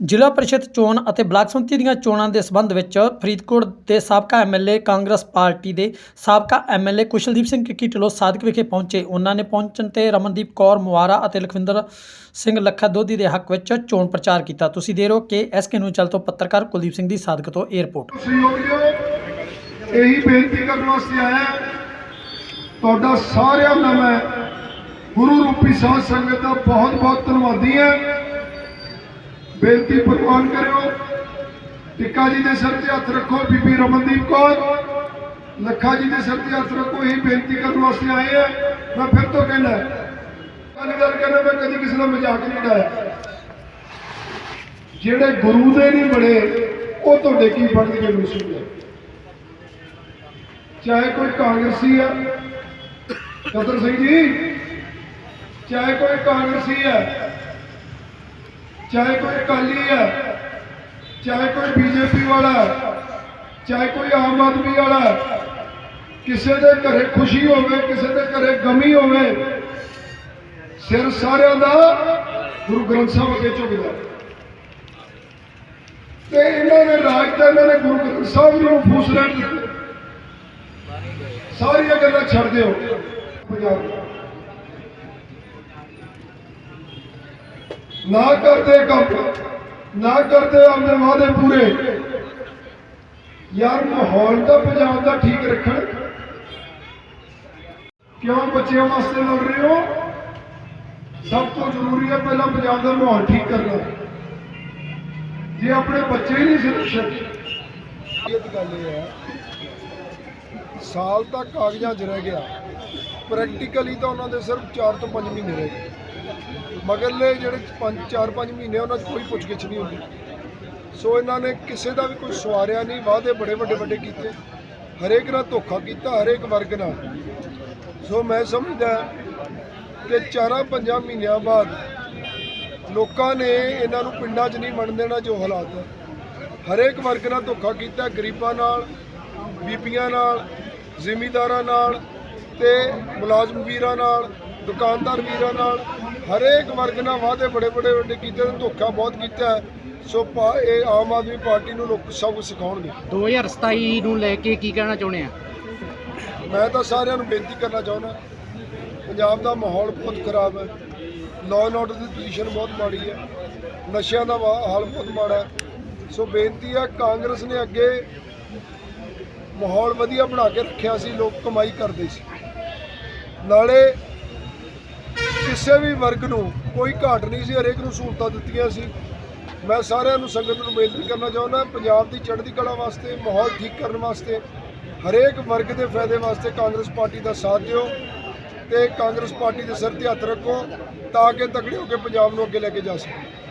ਜ਼ਿਲ੍ਹਾ ਪਰਿਸ਼ਦ ਚੋਣ ਅਤੇ ਬਲਾਕ ਸੰਮਤੀ ਦੀਆਂ ਚੋਣਾਂ ਦੇ ਸਬੰਧ ਵਿੱਚ ਫਰੀਦਕੋਟ ਦੇ ਸਾਬਕਾ ਐਮਐਲਏ ਕਾਂਗਰਸ ਪਾਰਟੀ ਦੇ ਸਾਬਕਾ ਐਮਐਲਏ ਕੁਸ਼ਲਦੀਪ ਸਿੰਘ ਕਿੱਕੀ ਢਿੱਲੋਂ ਸਾਦਿਕ ਵਿਖੇ ਪਹੁੰਚੇ। ਉਹਨਾਂ ਨੇ ਪਹੁੰਚਣ ਤੇ ਰਮਨਦੀਪ ਕੌਰ ਮੁਆਰਾ ਅਤੇ ਲਖਵਿੰਦਰ ਸਿੰਘ ਲੱਖਾ ਦੋਧੀ ਦੇ ਹੱਕ ਵਿੱਚ ਚੋਣ ਪ੍ਰਚਾਰ ਕੀਤਾ। ਤੁਸੀਂ ਦੇ ਰਹੋ ਕਿ ਐਸਕੇ ਨੂੰ ਚੱਲ ਤੋਂ ਪੱਤਰਕਾਰ ਕੁਲਦੀਪ ਸਿੰਘ ਦੀ ਸਾਦਕ ਤੋਂ 에ਅਰਪੋਰਟ ਇਹੀ ਬੇਨਤੀ ਕਰਨ ਵਾਸਤੇ ਆਇਆ ਤੁਹਾਡਾ ਸਾਰਿਆਂ ਦਾ ਮੈਂ ਗੁਰੂ ਰੂਪੀ ਸਾਧ ਸੰਗਤ ਦਾ ਬਹੁਤ ਬਹੁਤ ਧੰਨਵਾਦੀ ਹਾਂ। ਬੇਨਤੀ ਪ੍ਰਵਾਨ ਕਰਿਓ। ਟਿੱਕਾ ਜੀ ਦੇ ਸਿਰ ਤੇ ਹੱਥ ਰੱਖੋ, ਬੀਬੀ ਰਮਨਦੀਪ ਕੌਰ। ਲੱਖਾ ਜੀ ਦੇ ਸਿਰ ਤੇ ਹੱਥ ਰੱਖੋ, ਇਹੀ ਬੇਨਤੀ ਕਰਨ ਵਾਸਤੇ ਆਏ ਆ। ਮੈਂ ਫਿਰ ਤੋਂ ਕਹਿਣਾ ਅਕਾਲੀ ਦਲ ਕਹਿੰਦਾ ਮੈਂ ਕਦੀ ਕਿਸੇ ਦਾ ਮਜ਼ਾਕ ਨਹੀਂ ਉਡਾਇਆ। ਜਿਹੜੇ ਗੁਰੂ ਦੇ ਨਹੀਂ ਬਣੇ, ਉਹ ਤੁਹਾਡੇ ਕੀ ਬਣਨਗੇ ਮਸੂਲ ਚਾਹੇ ਕੋਈ ਕਾਂਗਰਸੀ ਆ। ਕਦਰ ਸਿੰਘ ਜੀ, ਚਾਹੇ ਕੋਈ ਕਾਂਗਰਸੀ ਹੈ ਚਾਹੇ ਕੋਈ ਅਕਾਲੀ ਹੈ, ਚਾਹੇ ਕੋਈ ਬੀਜੇਪੀ ਵਾਲਾ ਚਾਹੇ ਕੋਈ ਆਮ ਆਦਮੀ ਵਾਲਾ ਕਿਸੇ ਦੇ ਘਰੇ ਖੁਸ਼ੀ ਹੋਵੇ, ਕਿਸੇ ਦੇ ਘਰੇ ਗਮੀ ਹੋਵੇ, ਸਿਰ ਸਾਰਿਆਂ ਦਾ ਗੁਰੂ ਗ੍ਰੰਥ ਸਾਹਿਬ ਅੱਗੇ ਝੁਕਦਾ ਹੈ। ਤੇ ਇਹਨਾਂ ਨੇ ਰਾਜ ਦਾ ਇਹਨਾਂ ਨੇ ਗੁਰੂ ਗ੍ਰੰਥ ਸਾਹਿਬ ਨੂੰ ਫੂਸ ਲੈਣ ਦਿੱਤੇ ਸਾਰੀਆਂ ਗੱਲਾਂ ਛੱਡ ਦਿਓ ਪੰਜਾਬ ਦੀਆਂ। ਨਾ ਕਰਦੇ ਕੰਮ, ਨਾ ਕਰਦੇ ਆਪਣੇ ਵਾਅਦੇ ਪੂਰੇ। ਯਾਰ, ਮਾਹੌਲ ਤਾਂ ਪੰਜਾਬ ਦਾ ਠੀਕ ਰੱਖਣ। ਕਿਉਂ ਬੱਚਿਆਂ ਵਾਸਤੇ ਲੜ ਰਹੇ ਹੋ? ਸਭ ਤੋਂ ਜ਼ਰੂਰੀ ਹੈ ਪਹਿਲਾਂ ਪੰਜਾਬ ਦਾ ਮਾਹੌਲ ਠੀਕ ਕਰਨਾ। ਜੇ ਆਪਣੇ ਬੱਚੇ ਹੀ ਨਹੀਂ ਸੁਰੱਖਿਅਤ ਇਹ ਗੱਲ ਇਹ ਹੈ। ਸਾਲ ਤੱਕ ਕਾਗਜ਼ਾਂ 'ਚ ਰਹਿ ਗਿਆ। ਪ੍ਰੈਕਟੀਕਲੀ ਤਾਂ ਉਹਨਾਂ ਦੇ ਸਿਰਫ 4 ਤੋਂ 5 ਮਹੀਨੇ ਰਹਿ ਗਏ। ਮਗਰਲੇ ਜਿਹੜੇ 5 4-5 ਮਹੀਨੇ ਉਹਨਾਂ 'ਚ ਕੋਈ ਪੁੱਛਗਿੱਛ ਨਹੀਂ ਹੁੰਦੀ। ਸੋ ਇਹਨਾਂ ਨੇ ਕਿਸੇ ਦਾ ਵੀ ਕੋਈ ਸਵਾਰਿਆ ਨਹੀਂ, ਵਾਅਦੇ ਬੜੇ ਵੱਡੇ ਵੱਡੇ ਕੀਤੇ। ਹਰੇਕ ਨਾਲ ਧੋਖਾ ਕੀਤਾ, ਹਰੇਕ ਵਰਗ ਨਾਲ। ਸੋ ਮੈਂ ਸਮਝਦਾ ਕਿ ਚਾਰਾਂ, ਪੰਜਾਂ ਮਹੀਨਿਆਂ ਬਾਅਦ ਲੋਕਾਂ ਨੇ ਇਹਨਾਂ ਨੂੰ ਪਿੰਡਾਂ 'ਚ ਨਹੀਂ ਮੰਨ ਦੇਣਾ ਜੋ ਹਾਲਾਤ ਹੈ। ਹਰੇਕ ਵਰਗ ਨਾਲ ਧੋਖਾ ਕੀਤਾ, ਗਰੀਬਾਂ ਨਾਲ, ਬੀਬੀਆਂ ਨਾਲ, ਜ਼ਿਮੀਂਦਾਰਾਂ ਨਾਲ ਤੇ ਮੁਲਾਜ਼ਮ ਵੀਰਾਂ ਨਾਲ, ਦੁਕਾਨਦਾਰ ਵੀਰਾਂ ਨਾਲ। ਹਰੇਕ ਵਰਗ ਨਾਲ ਵਾਅਦੇ ਬੜੇ ਬੜੇ ਵੱਡੇ ਕੀਤੇ ਤੇ ਧੋਖਾ ਬਹੁਤ ਕੀਤਾ। ਸੋ ਪਾ- ਇਹ ਆਮ ਆਦਮੀ ਪਾਰਟੀ ਨੂੰ ਲੋਕ ਸਭ ਕੁਝ ਸਿਖਾਉਣਗੇ। 2027 ਨੂੰ ਲੈ ਕੇ ਕੀ ਕਹਿਣਾ ਚਾਹੁੰਦੇ ਆ? ਮੈਂ ਤਾਂ ਸਾਰਿਆਂ ਨੂੰ ਬੇਨਤੀ ਕਰਨਾ ਚਾਹੁੰਦਾ ਪੰਜਾਬ ਦਾ ਮਾਹੌਲ ਬਹੁਤ ਖਰਾਬ ਹੈ। ਲਾਅ ਐਂਡ ਆਰਡਰ ਦੀ ਪੋਜੀਸ਼ਨ ਬਹੁਤ ਮਾੜੀ ਹੈ। ਨਸ਼ਿਆਂ ਦਾ ਵਾ- ਹਾਲ ਬਹੁਤ ਮਾੜਾ ਹੈ। ਸੋ ਬੇਨਤੀ ਹੈ ਕਾਂਗਰਸ ਨੇ ਅੱਗੇ ਮਾਹੌਲ ਵਧੀਆ ਬਣਾ ਕੇ ਰੱਖਿਆ ਸੀ ਲੋਕ ਕਮਾਈ ਕਰਦੇ ਸੀ। ਨਾਲੇ ਕਿਸੇ ਵੀ ਵਰਗ ਨੂੰ ਕੋਈ ਘਾਟ ਨਹੀਂ ਸੀ, ਹਰੇਕ ਨੂੰ ਸਹੂਲਤਾਂ ਦਿੱਤੀਆਂ ਸੀ। ਮੈਂ ਸਾਰਿਆਂ ਨੂੰ ਸੰਗਤ ਨੂੰ ਬੇਨਤੀ ਕਰਨਾ ਚਾਹੁੰਦਾ, ਪੰਜਾਬ ਦੀ ਚੜ੍ਹਦੀ ਕਲਾ ਵਾਸਤੇ, ਮਾਹੌਲ ਠੀਕ ਕਰਨ ਵਾਸਤੇ, ਹਰੇਕ ਵਰਗ ਦੇ ਫਾਇਦੇ ਵਾਸਤੇ ਕਾਂਗਰਸ ਪਾਰਟੀ ਦਾ ਸਾਥ ਦਿਓ ਤੇ ਕਾਂਗਰਸ ਪਾਰਟੀ ਦੇ ਸਿਰ ਤੇ ਹੱਥ ਰੱਖੋ, ਤਾਂ ਕਿ ਤਕੜੇ ਹੋ ਕੇ ਪੰਜਾਬ ਨੂੰ ਅੱਗੇ ਲੈ ਕੇ ਜਾ ਸਕੋ